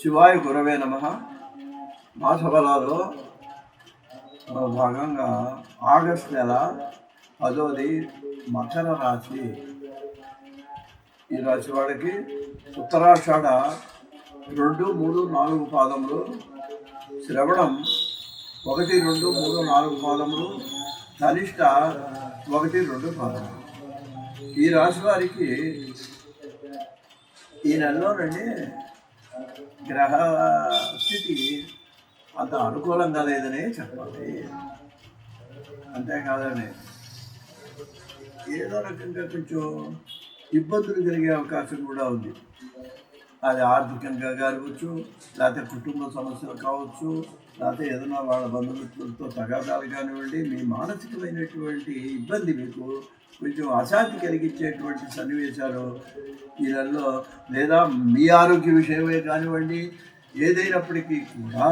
శివాయ గురవే నమ. మాసఫలాలో భాగంగా ఆగస్ట్ నెల పదోది మకర రాశి. ఈ రాశి వాడికి ఉత్తరాషాఢ రెండు మూడు నాలుగు పాదములు శ్రవణం ఒకటి రెండు మూడు నాలుగు పాదములు కనిష్ట ఒకటి రెండు పాదములు. ఈ రాశి వారికి ఈ నెలలోనండి గ్రహ స్థితి అంత అనుకూలంగా లేదని చెప్పాలి. అంతేకాదని ఏదో రకంగా కొంచెం ఇబ్బందులు కలిగే అవకాశం కూడా ఉంది. అది ఆర్థికంగా కావచ్చు లేకపోతే కుటుంబ సమస్యలు కావచ్చు లేకపోతే ఏదైనా వాళ్ళ బంధుమిత్రులతో తగాదాలు కానివ్వండి మీ మానసికమైనటువంటి ఇబ్బంది మీకు కొంచెం అశాంతి కలిగించేటువంటి సన్నివేశాలు వీళ్ళల్లో లేదా మీ ఆరోగ్య విషయమే కానివ్వండి ఏదైనప్పటికీ కూడా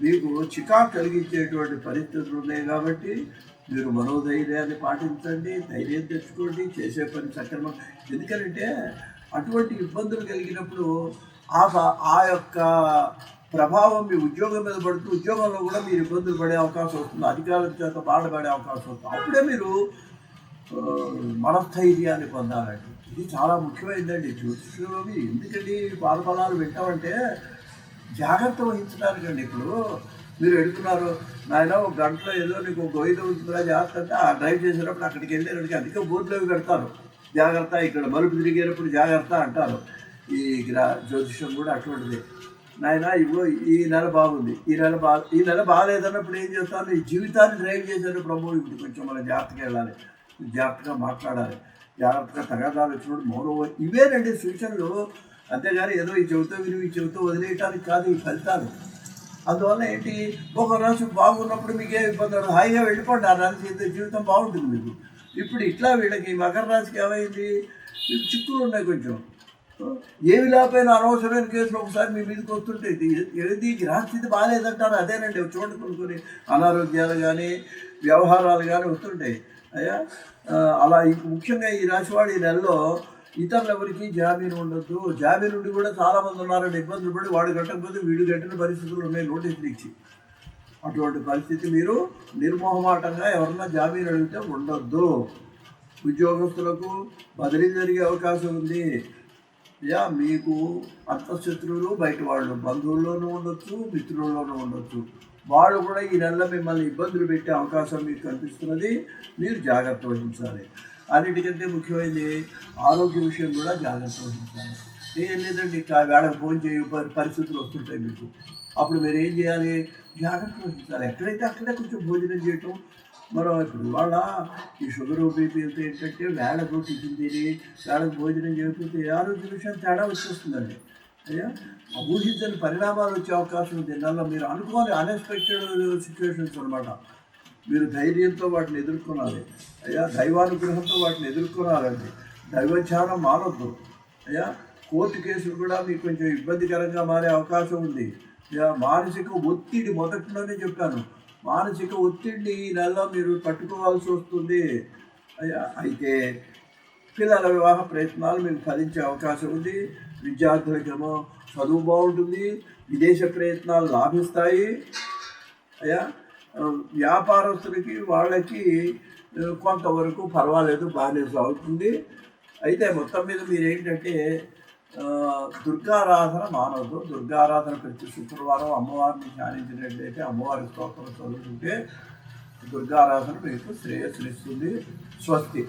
మీకు చికాకు కలిగించేటువంటి పరిస్థితులు ఉన్నాయి కాబట్టి మీరు మనోధైర్యాన్ని పాటించండి ధైర్యం తెచ్చుకోండి చేసే పని సక్రమం. ఎందుకంటే అటువంటి ఇబ్బందులు కలిగినప్పుడు ఆ ఆ యొక్క ప్రభావం మీ ఉద్యోగం మీద పడుతూ ఉద్యోగంలో కూడా మీరు ఇబ్బందులు పడే అవకాశం వస్తుంది. అధికారుల చేత బాధపడే అవకాశం వస్తుంది. అప్పుడే మీరు మనస్థైర్యాన్ని పొందాలండి. ఇది చాలా ముఖ్యమైనదండి జ్యోతిష్యంలో ఎందుకండి బాధఫలాలు వింటామంటే జాగ్రత్త వహించడానికండి. ఇప్పుడు మీరు వెళ్తున్నారు నాయన ఒక గంటలో ఏదో నీకు గోయిలో ఉంటుందా జాగ్రత్త అంటే ఆ డ్రైవ్ చేసేటప్పుడు అక్కడికి వెళ్ళేటప్పటికి అధిక బోర్డులు పెడతారు. జాగ్రత్త ఇక్కడ మలుపు తిరిగేటప్పుడు జాగ్రత్త అంటారు. ఈ గ్రా జ్యోతిషం కూడా అటువంటిది. నాయన ఇగో ఈ నెల బాగుంది. ఈ నెల బా ఈ నెల బాగాలేదన్నప్పుడు ఏం చేస్తాను? ఈ జీవితాన్ని డ్రైవ్ చేసేటప్పుడు ప్రభు. ఇప్పుడు కొంచెం మన జాగ్రత్తగా వెళ్ళాలి. జాగ్రత్తగా మాట్లాడాలి. జాగ్రత్తగా తగాదాలు వచ్చినప్పుడు మౌనం ఇవేనండి సూచనలు. అంతేగాని ఏదో ఈ చెబుతూ విని ఈ చెబుతూ వదిలేయటానికి కాదు ఈ ఫలితాలు. అందువల్ల ఏంటి? ఒక రోజు బాగున్నప్పుడు మీకే ఇబ్బంది హాయిగా వెళ్ళిపోండి. ఆ రాశి జీవితం బాగుంటుంది మీకు. ఇప్పుడు ఇట్లా వీళ్ళకి మకర రాశికి ఏమైంది? మీకు చిక్కులు ఉన్నాయి కొంచెం. ఏమి లేకపోయినా అనవసరమైన కేసులు ఒకసారి మీ మీదకి వస్తుంటే ఏది? గ్రహస్థితి బాగాలేదంటారు. అదేనండి. చూడండి కొన్ని కొన్ని అనారోగ్యాలు కానీ వ్యవహారాలు కానీ వస్తుంటాయి. అయ్యా? అలా ముఖ్యంగా ఈ రాశివాడి నెలలో ఇతరులు ఎవరికి జామీను ఉండొద్దు. జామీను ఉండి కూడా చాలామంది ఉన్నారండి. ఇబ్బందులు పడి వాడు కట్టకపోతే వీడు కట్టిన పరిస్థితులు ఉన్నాయి. నోటీసులు ఇచ్చి. అటువంటి పరిస్థితి మీరు నిర్మోహమాటంగా ఎవరన్నా జామీన్ అడిగితే ఉండొద్దు. ఉద్యోగస్తులకు బదిలీ జరిగే అవకాశం ఉంది. యా మీకు అంతఃశత్రువులు బయట వాళ్ళు బంధువుల్లోనూ ఉండొచ్చు మిత్రుల్లోనూ ఉండొచ్చు. వాళ్ళు కూడా ఈ నెలలో మిమ్మల్ని ఇబ్బందులు పెట్టే అవకాశం మీకు కనిపిస్తున్నది. మీరు జాగ్రత్త వహించాలి. అన్నిటికంటే ముఖ్యమైనది ఆరోగ్య విషయం కూడా జాగ్రత్త వహించాలి. ఏం లేదండి వేళకు ఫోన్ చేయ పరిస్థితులు వస్తుంటాయి మీకు. అప్పుడు మీరు ఏం చేయాలి? జాగ్రత్త వహించాలి ఎక్కడైతే అక్కడే కొంచెం భోజనం చేయటం మనం ఇప్పుడు వాళ్ళ ఈ షుగర్ బీపీలతో ఏంటంటే వేళకు టిఫిన్ తిని వేళకు భోజనం చేయకపోతే ఆరోగ్య విషయం తేడా వచ్చేస్తుందండి. అయ్యా? ఊహించని పరిణామాలు వచ్చే అవకాశం ఉంది. దానిలో మీరు అనుకోని అన్ఎక్స్పెక్టెడ్ సిచ్యువేషన్స్ అనమాట మీరు ధైర్యంతో వాటిని ఎదుర్కొనాలి. అయ్యా? దైవానుగ్రహంతో వాటిని ఎదుర్కొనాలండి. దైవచారం మానొద్దు అయ్యా? కోర్టు కేసులు కూడా మీకు కొంచెం ఇబ్బందికరంగా మారే అవకాశం ఉంది. మానసిక ఒత్తిడి మొదట్లోనే చెప్పాను. మానసిక ఒత్తిడిని ఈ నెలలో మీరు తట్టుకోవాల్సి వస్తుంది. అయ్యా అయితే పిల్లల వివాహ ప్రయత్నాలు మీకు ఫలించే అవకాశం ఉంది. విద్యార్థులకేమో చదువు బాగుంటుంది. విదేశ ప్రయత్నాలు లాభిస్తాయి. అయ్యా వ్యాపారస్తులకి వాళ్ళకి కొంతవరకు పర్వాలేదు బాగానే సాగుతుంది. అయితే మొత్తం మీద మీరు ఏంటంటే దుర్గారాధన మానవద్దు దుర్గారాధన ప్రతి శుక్రవారం అమ్మవారిని ధ్యానించినట్లయితే అమ్మవారి స్తోత్రం చదువుకుంటే దుర్గారాధన మీకు శ్రేయస్సునిస్తుంది. స్వస్తి.